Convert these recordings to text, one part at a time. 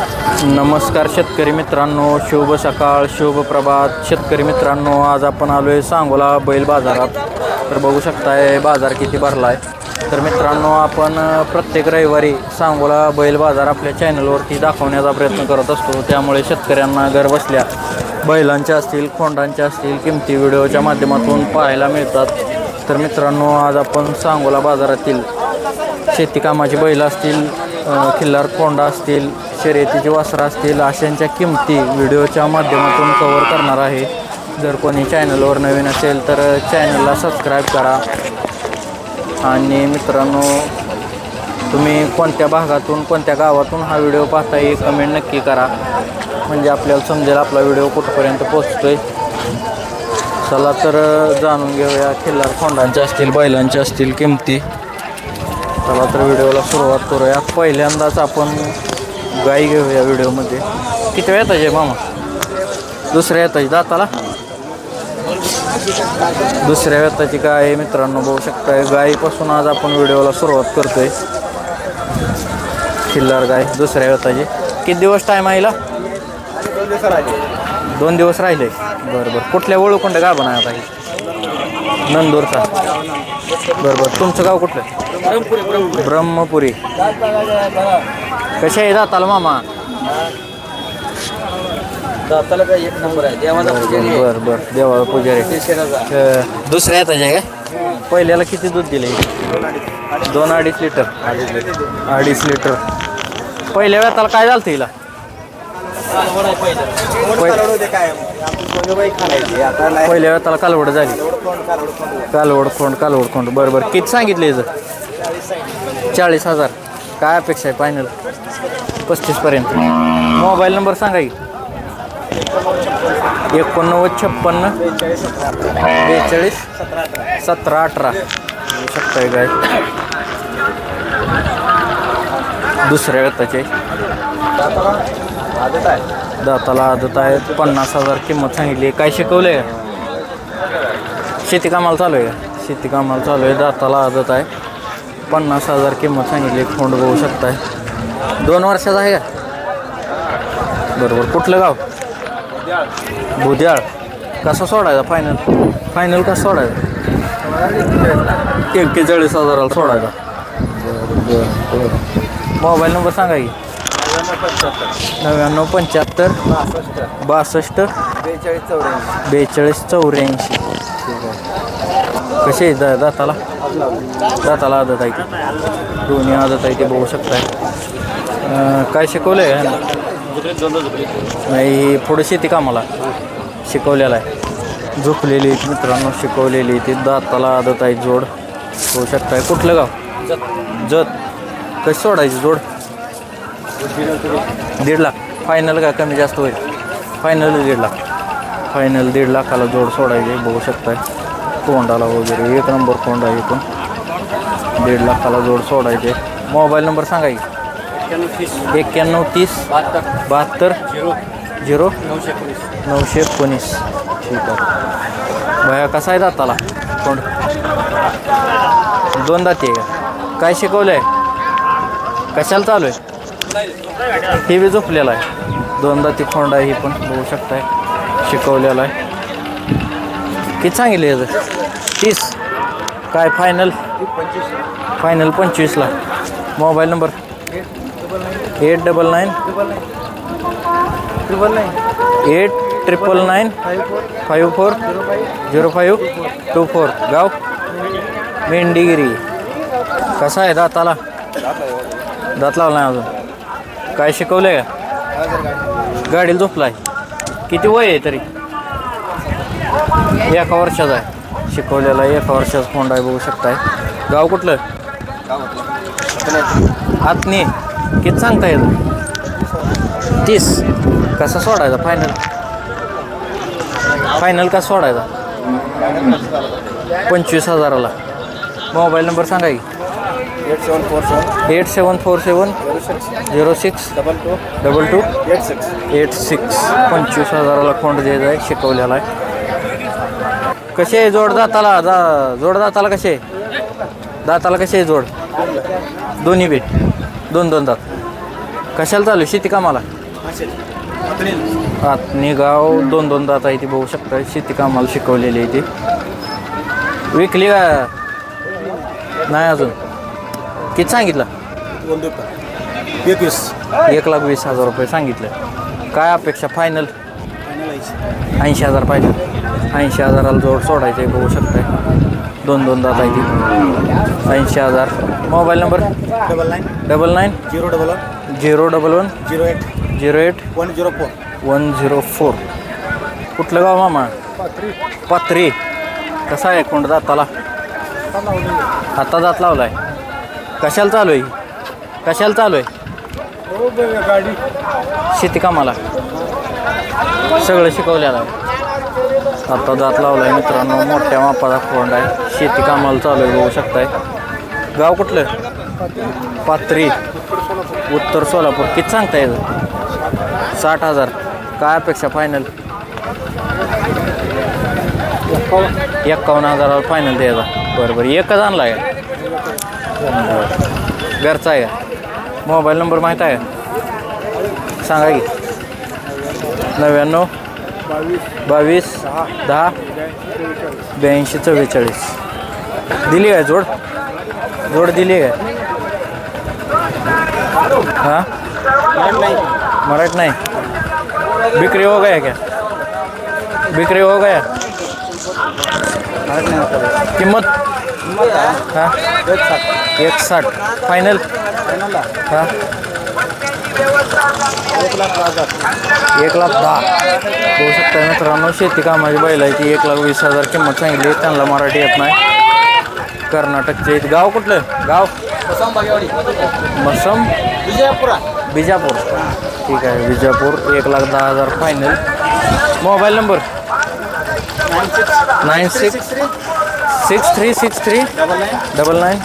नमस्कार शेतकरी मित्रांनो शुभ सकाळ शुभ प्रभात. शेतकरी मित्रांनो आज आपण आलो आहे सांगोला बैल बाजारात. तर बघू शकताय बाजार किती भरला आहे तर मित्रांनो आपण प्रत्येक रविवारी सांगोला बैल बाजार आपल्या चॅनलवरती दाखवण्याचा प्रयत्न करत असतो. त्यामुळे शेतकऱ्यांना घर बसल्या बैलांच्या असतील खोंडांच्या असतील किमती व्हिडिओच्या माध्यमातून पाहायला मिळतात. तर मित्रांनो आज आपण सांगोला बाजारातील शेती कामाची बैल असतील खिल्लार कोंडा असतील शर्यतीची वासरं असतील अशांच्या किमती व्हिडिओच्या माध्यमातून कवर करणार आहे. जर कोणी चॅनलवर नवीन असेल तर चॅनलला सबस्क्राईब करा. आणि मित्रांनो तुम्ही कोणत्या भागातून कोणत्या गावातून हा व्हिडिओ पाहताय कमेंट नक्की करा. म्हणजे आपल्याला समजेल आपला व्हिडिओ कुठपर्यंत पोचतोय चला तर जाणून घेऊया खिल्लार खोंडांच्या असतील बैलांच्या असतील किमती. चला तर व्हिडिओला सुरुवात करूया. पहिल्यांदाच आपण गाई घेऊया व्हिडिओमध्ये. किती वेळ येतायचे मामा? दुसऱ्या येतायची दाताला? दुसऱ्या वेताची गाय आहे मित्रांनो बघू शकताय. गायीपासून आज आपण व्हिडिओला सुरुवात करतोय. खिल्लार गाय दुसऱ्या वेताची किती दिवस टाईम आईला दोन दिवस राहिले. बरं बरं. कुठल्या ओळखून गाभा बनवत आहे नंदूरचा. बरं बरं. तुमचं गाव कुठलं? ब्रह्मपुरी कशा आहे जाताल मामा? दाताला काय एक नंबर आहे. देवाला पुजारी आहे. बरं बरं. देवाळ पुजारी. अं, दुसऱ्या येताचे काय? पहिल्याला किती दूध दिले? दोन अडीच लिटर. अडीच लिटर. पहिल्या वेळाला काय झालं तिला कालवड आहे पहिलं. पहि- कालवड होते काय आपण सोनेबाई खालायची आता नाही. पहिल्या वेळाला कालवड झाली. कालवड खोंड कालवड खोंड बरं बरं. किती सांगितले याचं? चाळीस हजार. काय अपेक्षा आहे फायनल पस्तीसपर्यंत मोबाईल नंबर सांगा की. एकोणनव्वद छप्पन्न बेचाळीस सतरा अठरा. येऊ काय? दुसऱ्या व्यताचे दाताला आदत आहे. पन्नास हजार किंमत सांगितली. काय शिकवलं आहे शेती कामाला चालू आहे शेती कामाला चालू आहे. दाताला आदत आहे. पन्नास हजार किंमत सांगितली खोंड बघू शकताय. दोन वर्षाचा आहे का? बरोबर. कुठलं गाव? भुद्याळ कसा सोडायचा फायनल फायनल कसा सोडायचा? एक्केचाळीस हजाराला सोडायचा. बरं मोबाईल नंबर सांगा की. नव्याण्णव पंच्याहत्तर बासष्ट बेचाळीस चौऱ्याऐंशी बेचाळीस चौऱ्याऐंशी. कसे आहे दा दाताला? दाताला आदत आहे की दोन्ही आदत आहे ते बघू शकताय. काय शिकवलं आहे नाही पुढे शेती कामाला शिकवलेलं आहे. झोपलेली आहेत मित्रांनो शिकवलेली ती. दाताला आदत आहे जोड. होऊ शकताय. कुठलं गाव? जत. कशी सोडायची जोड? दीड लाख. फायनल का कमी जास्त होईल? फायनल दीड लाख. फायनल दीड लाखाला जोड सोडायची बघू शकताय. तोंडाला वगैरे एक नंबर तोंड आहे इथून. दीड लाखाला जोड सोडायचे. मोबाईल नंबर सांगा की. एक्क्याण्णव तीस बहात्तर झिरो नऊशे एकोणीस. नऊशे एकोणीस ठीक आहे. भया कसा आहे दाताला? कोण दोन दाती आहे का? काय शिकवलं आहे कशाला चालू आहे? हे बी झोपलेलं आहे. दोन दाती खोंड आहे ही पण बघू शकताय. शिकवलेलं आहे. किती सांगितले आहे तीस. काय final final पंचवीसला mobile number eight double nine triple nine eight triple nine five four zero five two four गाव मेंढीगिरी कसा आहे दाताला? दात लावला नाही अजून. काय शिकवलं आहे का गाडीला झोपला आहे किती वय आहे तरी? एका वर्षाचा आहे. शिकवलेला एका वर्षाचा फोंड आहे बघू शकताय. गाव कुठलं? आतनी. किती सांगता येतं? तीस. कसा सोडायचा? फायनल फायनल कसा सोडायचा? पंचवीस हजाराला. मोबाईल नंबर सांगा की. Eight seven four seven eight seven four seven zero six double two double two eight six eight six पंचवीस हजाराला खोंड द्यायचा आहे शिकवलेला आहे. कसे आहे जोड दाताला? दा जोड दाताला कसे? आहे दाताला कसे आहे जोड? दोन्ही बी दोन दोन दात. कशाला चालू शेती कामाला? आतनी गाव दोन दोन दात आहे ती बघू शकता. शेती कामाला शिकवलेली आहे ती. विकली का? नाही अजून. किती सांगितलं? एकवीस. एक लाख वीस हजार रुपये सांगितलं. काय अपेक्षा? फायनल ऐंशी हजार पाहिजे. ऐंशी हजाराला जोड सोडायचं आहे बघू शकताय. दोन दोन दात आहे ती. ऐंशी हजार. Mobile number? Double nine double nine zero double one zero double one zero eight zero eight one zero four one zero four कुठलं गाव मामा? पात्री कसा आहे कोंड दाताला? आता दात लावलाय. कशाला चालू आहे? कशाला चालू आहे? गाडी. शेती कामाला. सगळं शिकवलेलं आहे. आता लावला लावलाय मित्रांनो मोठ्या मापाचा फोंड आहे. शेती कामाला चालू आहे बघू शकताय. गाव कुठलं? पात्री उत्तर सोलापूर. किती सांगता येतं साठ हजार. काय अपेक्षा फायनल एक्कावन्न हजारावर फायनल द्यायचा. बरं बरं. एकच आणला आहे. घरचा आहे मोबाईल नंबर माहीत आहे सांगा की. नव्याण्णव बावीस दहा ब्याऐंशी चव्वेचाळीस. दिली काय जोड? जोड दिली काय? हां? मराठ नाही. बिक्री हो गया क्या? बिक्री हो गया? किंमत? हां? एक साठ फायनल हां? एक लाख दहा. होऊ शकता मित्रांनो शेती कामाची बैल आहे ती एक लाख वीस हजार किंमत सांगितली त्यांना मराठी येत नाही. कर्नाटकचे गाव कुठलं? गाव? मसम? विजयपुरा विजापूर ठीक आहे विजापूर एक लाख दहा हजार final mobile number? Nine six six three six three double nine. Double nine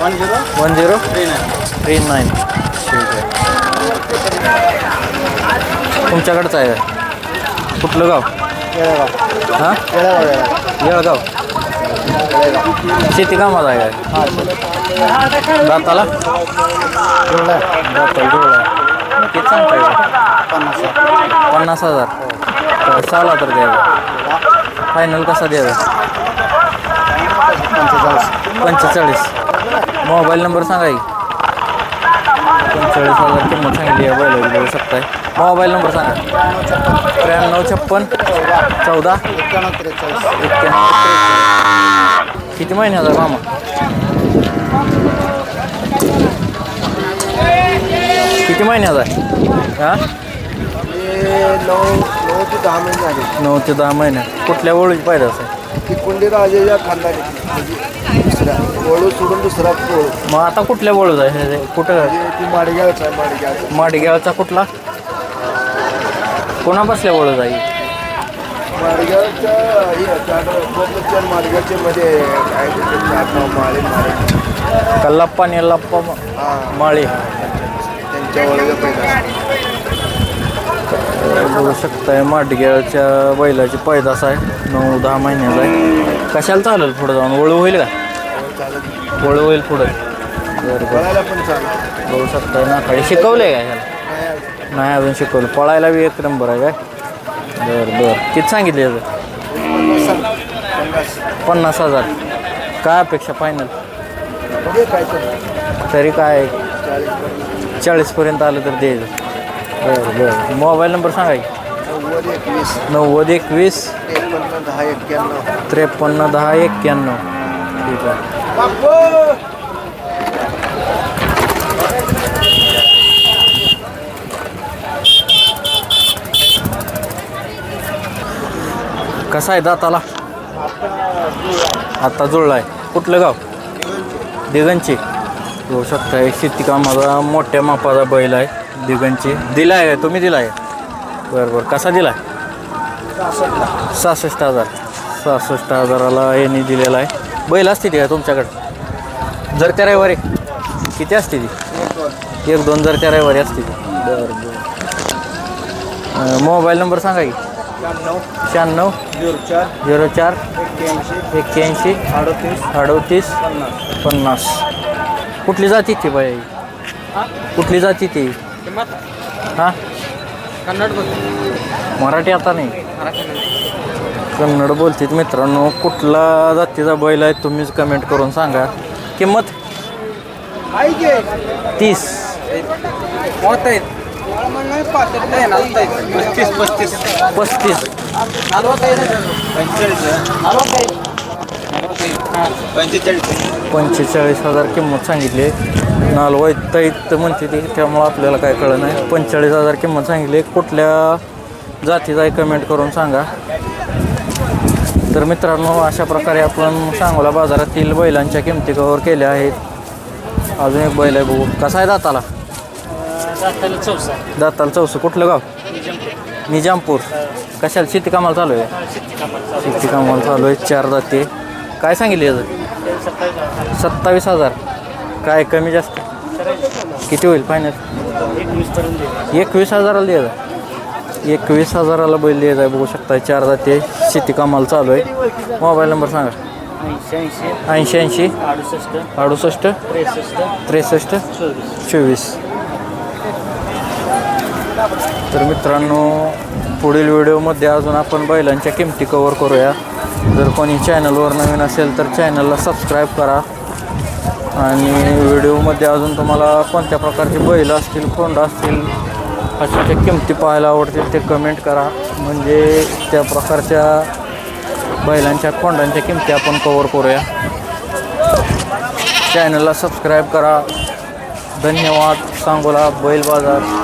one zero? One zero? Three nine three nine. तुमच्याकडचं आहे? कुठलं गाव? येळगाव हां? येळगाव. शेती कामाला आहे काय? दाताला? जुळला किती पन्नास हजार. चाला तर द्यायला फायनल कसा द्यायचा पंचेचाळीस. पंचेचाळीस. मोबाईल नंबर सांगा की. पंचेचाळीस हजार किंमत सांगितली आहे बैल बघू शकताय. मोबाईल नंबर सांगा. त्र्याण्णव छप्पन चौदा. एक्क्याण्णव. किती महिन्याचा मामा? किती महिन्याचा आहे हां? नऊ ते दहा महिने. झाले नऊ ते दहा महिन्यात कुठल्या ओळीची पाहिजे असं ती कुंडी राजेच्या खानदानी दुसऱ्या. वळू सोडून दुसरा वळू मग आता कुठल्या हे- हे कुठं? माडगावचा माडगावचा. माडगावचा कुठला? कोणा बसल्या ओळख आहे माडगावच्या हे त्या माडगावच्या मध्ये काय ते ते चार नाव माळे माळे. कल्लाप्पा निल्लाप्पा हां. माळी? त्यांच्या ओळख पहिला. बघू शकताय बैलाची पैदास आहे. नऊ दहा महिन्याचा आहे. कशाला चालेल पुढं जाऊन? वळू होईल का? चालत वळू होईल पुढं. बरं बरं. बघायला पण चालत बघू शकतो ना? काही शिकवलंय काय ह्याला? नाही अजून शिकवलं. पळायला बी एक नंबर आहे काय? बरं बरं. किती सांगितले याचं? पन्नास हजार. काय अपेक्षा फायनल तरी काय? चाळीसपर्यंत आलं तर द्यायचं. बरं बरं. मोबाईल नंबर सांगा की. नव्वद एकवीस. नव्वद एकवीस त्रेपन्न दहा एक्क्याण्णव त्रेपन्न दहा एक्क्याण्णव. ठीक आहे. कसा आहे दाताला. आता जुळला आहे कुठलं गाव? दिगंची. होऊ शकता शेती कामाचा मोठ्या मापाचा बैल आहे. दिगंची. दिला आहे तुम्ही दिला आहे बरं बरं. कसा दिला सहासष्ट हजार. सहासष्ट हजाराला यांनी दिलेला आहे. बैल असते ती का तुमच्याकडे? जर त्या रविवारी. किती असते ती एक दोन जर त्या रविवारी असते ती बरं. बरं मोबाईल नंबर सांगा की. शहाण्णव. शहाण्णव. झिरो चार झिरो चार एक्क्याऐंशी एक्क्याऐंशी अडतीस अडतीस पन्नास. पन्नास. कुठली जाती ती बाई? कुठली जाती ती? हां? कन्नड मराठी आता नाही. कन्नड बोलतीत मित्रांनो. कुठला जातीचा बैल आहे तुम्हीच कमेंट करून सांगा. किंमत? तीस. आहेत. पस्तीस पस्तीस. पस्तीस. पंचेचाळीस हजार किंमत सांगितली. नालवाईत ताईत म्हणते ती त्यामुळं आपल्याला काय कळलं नाही. पंचेचाळीस हजार किंमत सांगितली. कुठल्या जातीचा आहे कमेंट करून सांगा. तर मित्रांनो अशा प्रकारे आपण सांगोला बाजारातील बैलांच्या किमती कव्हर केल्या आहेत. अजून एक बैल आहे बघू. कसा आहे दाताला? चौसा. दाताला चौसं. कुठलं गाव? निजामपूर. कशाला? शेती कामाला चालू आहे? शेती कामाला चालू आहे. चार दाते. काय सांगितले याचं? सत्तावीस हजार. काय कमी जास्त? किती होईल फायनल एकवीस हजाराला द्यायचं एकवीस हजाराला बैल द्यायचा आहे बघू शकता चार जाते शेती कामाला चालू आहे. मोबाईल नंबर सांगा. ऐंशी ऐंशी. अडुसष्ट. अडुसष्ट. त्रेसष्ट. त्रेसष्ट. चोवीस. चोवीस. तर मित्रांनो पुढील व्हिडिओमध्ये अजून आपण बैलांच्या किमती कवर करूया. जर कोणी चॅनलवर नवीन असेल तर चॅनलला सबस्क्राईब करा. आणि व्हिडिओमध्ये अजून तुम्हाला कोणत्या प्रकारचे बैल असतील कोंड असतील अशाच्या किमती पाहायला आवडतील ते कमेंट करा. म्हणजे त्या प्रकारच्या बैलांच्या कोंडांच्या किमती आपण कवर करूया. चॅनलला सबस्क्राईब करा. धन्यवाद. सांगोला बैल बाजार.